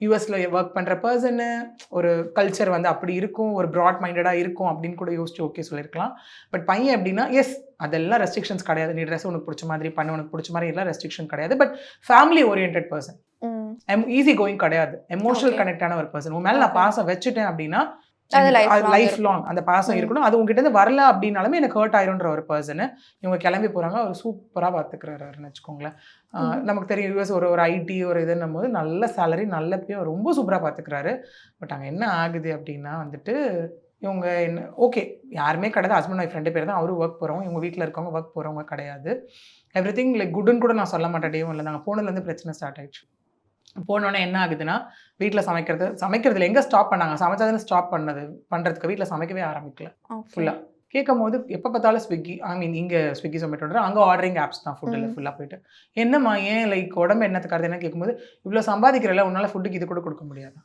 யூஎஸ்ல ஒர்க் பண்ற பர்சனு ஒரு கல்ச்சர் வந்து அப்படி இருக்கும் ஒரு ப்ராட் மைண்டடா இருக்கும் அப்படின்னு கூட யோசிச்சு ஓகே சொல்லியிருக்கலாம் பட் பையன் எப்படின்னா எஸ் அதெல்லாம் ரெஸ்ட்ரிக்ஷன்ஸ் கிடையாது நீ ட்ரெஸ் உனக்கு பிடிச்ச மாதிரி பண்ணு உனக்கு பிடிச்ச மாதிரி எல்லாம் ரெஸ்ட்ரிக்ஷன் கிடையாது but family oriented person. Easy going கிடையாது எமோஷனல். கனெக்டான ஒரு பர்சன் உன் மேல நான். பாசம் வச்சுட்டேன் அப்படின்னா லைஃப். லாங் அந்த பாசம். இருக்கணும். அது உங்ககிட்ட இருந்து வரல அப்படின்னாலுமே எனக்கு ஹர்ட் ஆயிரும்ன்ற ஒரு பர்சன் இவங்க கிளம்பி போறாங்க அவர் சூப்பரா பாத்துக்கிறாருன்னு வச்சுக்கோங்களேன். நமக்கு தெரியும் யூஎஸ் ஒரு ஒரு ஐடி ஒரு இதுன்னும் போது நல்ல சேலரி நல்ல பே ரொம்ப சூப்பரா பாத்துக்கிறாரு. பட் அங்க என்ன ஆகுது அப்படின்னா வந்துட்டு இவங்க என்ன ஓகே யாருமே கிடையாது. ஹஸ்பண்ட் ஒய்ஃப் ரெண்டு பேர் தான் அவரும் ஒர்க் போகிறவங்க இவங்க வீட்டில் இருக்கவங்க ஒர்க் போகிறவங்க கிடையாது. எவ்ரி திங் லைக் குட்னு கூட நான் சொல்ல மாட்டேன். இல்லை நாங்கள் போனதுலேருந்து பிரச்சனை ஸ்டார்ட் ஆயிடுச்சு. போனோடனே என்ன ஆகுதுன்னா வீட்டில் சமைக்கிறது சமைக்கிறதுல எங்கே ஸ்டாப் பண்ணாங்க? சமைச்சதுன்னு ஸ்டாப் பண்ணது? பண்ணுறதுக்கு வீட்டில் சமைக்கவே ஆரம்பிக்கல. ஃபுல்லாக கேட்கும் போது எப்போ பார்த்தாலும் ஸ்விக்கி ஐ மீன் இங்கே ஸ்விக்கி சொமேட்டோட அங்கே ஆர்டரிங் ஆப்ஸ் தான் ஃபுட்டில். ஃபுல்லாக போயிட்டு. என்னம்மா ஏன் லைக் உடம்பு என்னத்துக்காக என்ன கேட்கும்போது இவ்வளோ சம்பாதிக்கிறல உன்னால் ஃபுட்டுக்கு இது கூட கொடுக்க முடியாது.